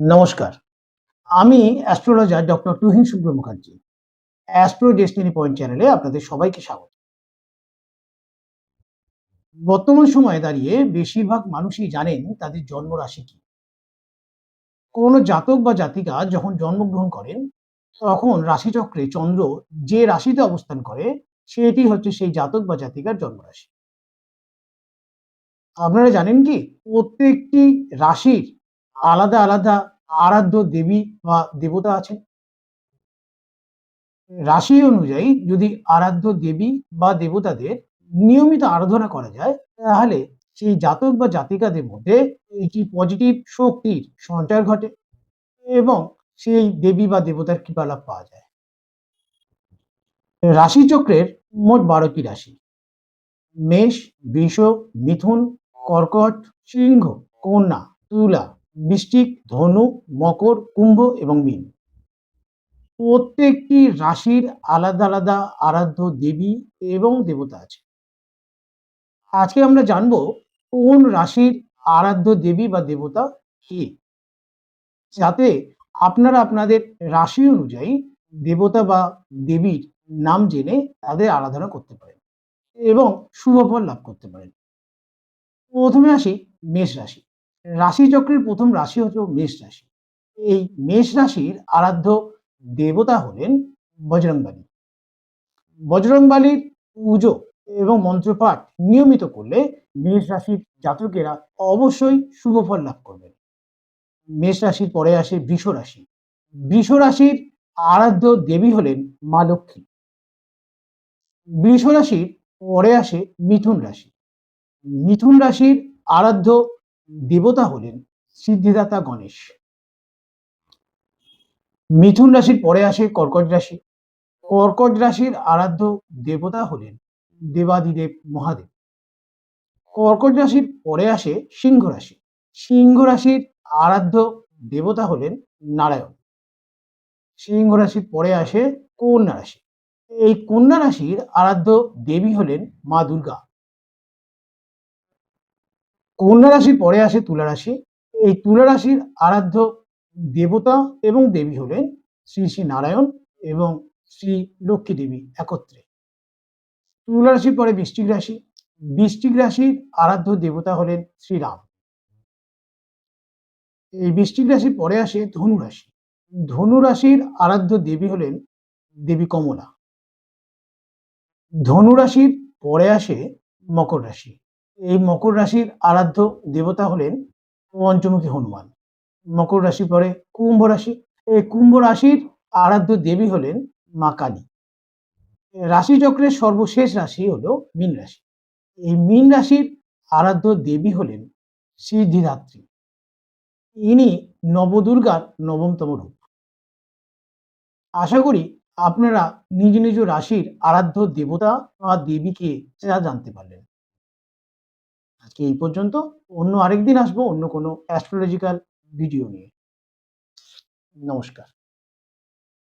নমস্কার। আমি astrologer doctor Tuhin শুক্র মুখার্জি, অ্যাস্ট্রো ডেস্টিনি পয়েন্ট চ্যানেলে আপনাদের সবাইকে স্বাগত। বর্তমান সময়ে দাঁড়িয়ে বেশিরভাগ মানুষই জানেন তাদের জন্ম রাশি কি। কোনো জাতক বা জাতিকা যখন জন্মগ্রহণ করেন, তখন রাশিচক্রে চন্দ্র যে রাশিতে অবস্থান করে, সেটি হচ্ছে সেই জাতক বা জাতিকার জন্মরাশি। আপনারা জানেন কি, প্রত্যেকটি রাশির আলাদা আলাদা আরাধ্য দেবী বা দেবতা আছেন। রাশি অনুযায়ী যদি আরাধ্য দেবী বা দেবতাদের নিয়মিত আরাধনা করা যায়, তাহলে সেই জাতক বা জাতিকাদের মধ্যে একটি পজিটিভ শক্তির সঞ্চার ঘটে এবং সেই দেবী বা দেবতার কৃপালাভ পাওয়া যায়। রাশিচক্রের মোট বারোটি রাশি। মেষ, বৃষ, মিথুন, কর্কট, সিংহ, কন্যা, তুলা বৃশ্চিক ধনু, মকর, কুম্ভ এবং মীন। প্রত্যেকটি রাশির আলাদা আলাদা আরাধ্য দেবী এবং দেবতা আছে। আজকে আমরা জানব কোন রাশির আরাধ্য দেবী বা দেবতা কে? যাতে আপনারা আপনাদের রাশি অনুযায়ী দেবতা বা দেবীর নাম জেনে তাদের আরাধনা করতে পারেন এবং শুভ ফল লাভ করতে পারেন। প্রথমে আসি মেষ রাশি। রাশিচক্রের প্রথম রাশি হচ্ছে মেষ রাশি। এই মেষ রাশির আরাধ্য দেবতা হলেন বজরংবালী। বজরংবালীর পুজো এবং মন্ত্রপাঠ নিয়মিত করলে মেষ রাশির জাতকেরা অবশ্যই শুভ ফল লাভ করবেন। মেষ রাশির পরে আসে বৃষ রাশি। বৃষ রাশির আরাধ্য দেবী হলেন মা লক্ষ্মী। বৃষ রাশির পরে আসে মিথুন রাশি। মিথুন রাশির আরাধ্য দেবতা হলেন সিদ্ধিদাতা গণেশ। মিথুন রাশির পরে আসে কর্কট রাশি। কর্কট রাশির আরাধ্য দেবতা হলেন দেবাদিদেব মহাদেব। কর্কট রাশির পরে আসে সিংহ রাশি। সিংহ রাশির আরাধ্য দেবতা হলেন নারায়ণ। সিংহ রাশির পরে আসে কন্যা রাশি। এই কন্যা রাশির আরাধ্য দেবী হলেন মা দুর্গা। কন্যা রাশির পরে আসে তুলা রাশি। এই তুলা রাশির আরাধ্য দেবতা এবং দেবী হলেন শ্রী শ্রী নারায়ণ এবং শ্রী লক্ষ্মী দেবী একত্রে। তুলা রাশির পরে বৃষ্টিক রাশি। বৃষ্টিক রাশির আরাধ্য দেবতা হলেন শ্রীরাম এই বৃষ্টিক রাশির পরে আসে ধনু রাশি। ধনু রাশির আরাধ্য দেবী হলেন দেবী কমলা। ধনু রাশির, পরে আসে মকর রাশি। এই মকর রাশির আরাধ্য দেবতা হলেন পঞ্চমুখী হনুমান। মকর রাশি পরে কুম্ভ রাশি। এই কুম্ভ রাশির আরাধ্য দেবী হলেন মা কালী। রাশিচক্রের সর্বশেষ রাশি হলো মীন রাশি। এই মীন রাশির আরাধ্য দেবী হলেন সিদ্ধিদাত্রী। ইনি নবদুর্গার নবমতম রূপ। আশা করি আপনারা নিজ নিজ রাশির আরাধ্য দেবতা বা দেবীকে যা জানতে পারলেন। আজকে এই পর্যন্ত। অন্য আরেকদিন আসব অন্য কোনো অ্যাস্ট্রোলজিক্যাল ভিডিও নিয়ে। নমস্কার।